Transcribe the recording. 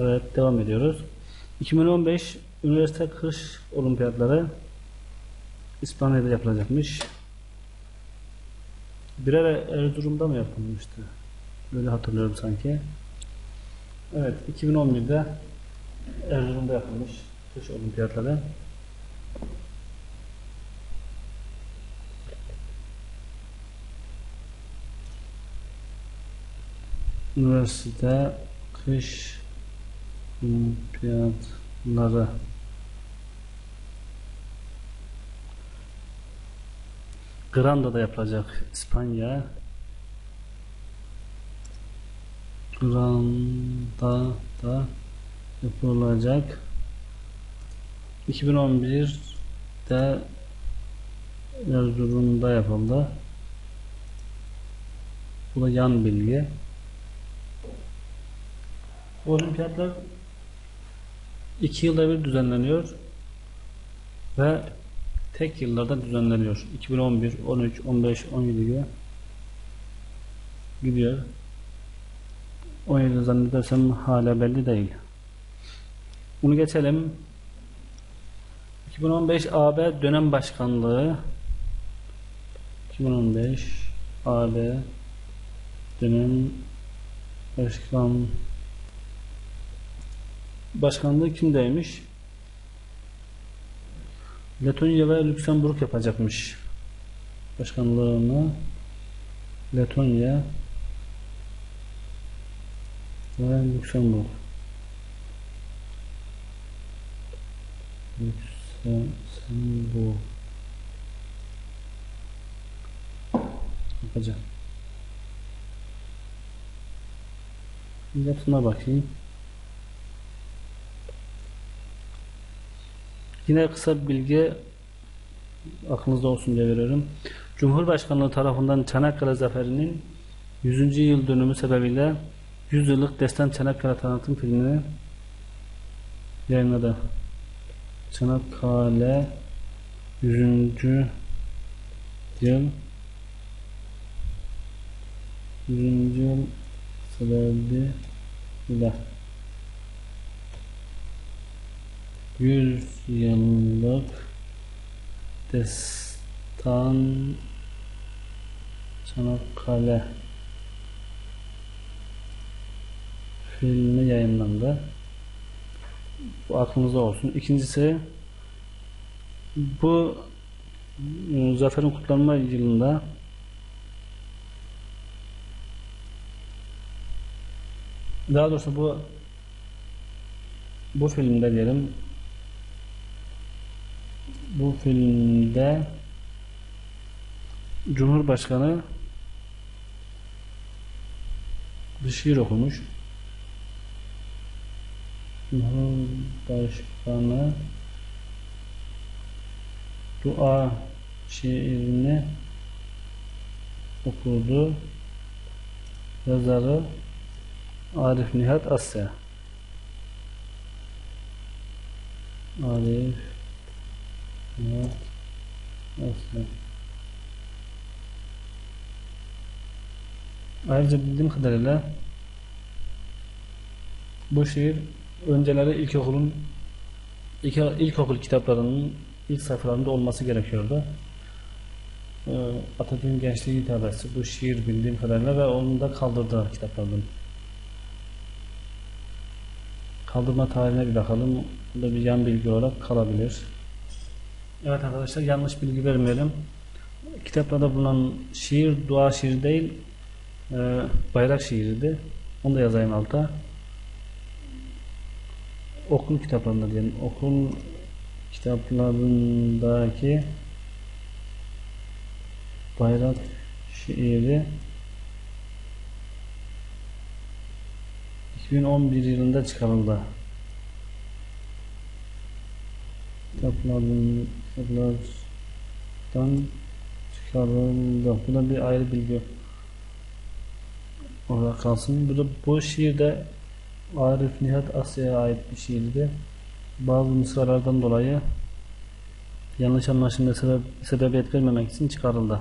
Evet devam ediyoruz. 2015 üniversite kış olimpiyatları İspanya'da yapılacakmış. Birer Erzurum'da mı yapılmıştı? Böyle hatırlıyorum sanki. Evet 2011'de Erzurum'da yapılmış kış olimpiyatları. Üniversite kış olimpiyatları Granada'da yapılacak İspanya Granada'da yapılacak 2011'de Erzurum'da yapıldı. Bu da yan bilgi. Olimpiyatlar iki yılda bir düzenleniyor ve tek yıllarda düzenleniyor. 2011, 13, 15, 17 gibi gidiyor. 17 zannedersem hala belli değil. Bunu geçelim. 2015 AB dönem başkanlığı 2015 AB dönem başkan başkanlığı kimdeymiş? Letonya ve Lüksemburg yapacakmış. Başkanlığını Letonya ve Lüksemburg. Lüksemburg. Yapacak. Yapısına bakayım. Yine kısa bir bilgi aklınızda olsun diye veriyorum. Cumhurbaşkanlığı tarafından Çanakkale Zaferi'nin 100. yıl dönümü sebebiyle 100 yıllık Destan Çanakkale tanıtım filmini yayınladı. Çanakkale 100. yıl 100. yıl sebebiyle 100 yıllık destan Çanakkale filmi yayınlandı. Bu aklınızda olsun. İkincisi bu e, zaferin kutlanma yılında daha doğrusu bu bu filmde diyelim bu filmde Cumhurbaşkanı bir şiir okumuş. Cumhurbaşkanı dua şiirini okudu. Yazarı Arif Nihat Asya. Arif Nihat Asya. Ayrıca bildiğim kadarıyla bu şiir önceleri ilkokulun ilk, ilkokul kitaplarının ilk sayfalarında olması gerekiyordu. Ee, Atatürk'ün gençliği hitabesi bu şiir bildiğim kadarıyla ve onu da kaldırdılar kitaplardan. Kaldırma tarihine bir bakalım. Bu da bir yan bilgi olarak kalabilir. Evet arkadaşlar yanlış bilgi vermeyelim. Kitaplarda bulunan şiir dua şiiri değil e, bayrak şiiriydi. Onu da yazayım alta. Okul kitaplarında diyelim. Okul kitaplarındaki bayrak şiiri 2011 yılında çıkarıldı. Kitaplardan, kitaplardan çıkarıldı. Bu da bir ayrı bilgi olarak kalsın. Bu da bu şiirde Arif Nihat Asya'ya ait bir şiirdi. Bazı mısralardan dolayı yanlış anlaşılma sebep, sebebiyet vermemek için çıkarıldı.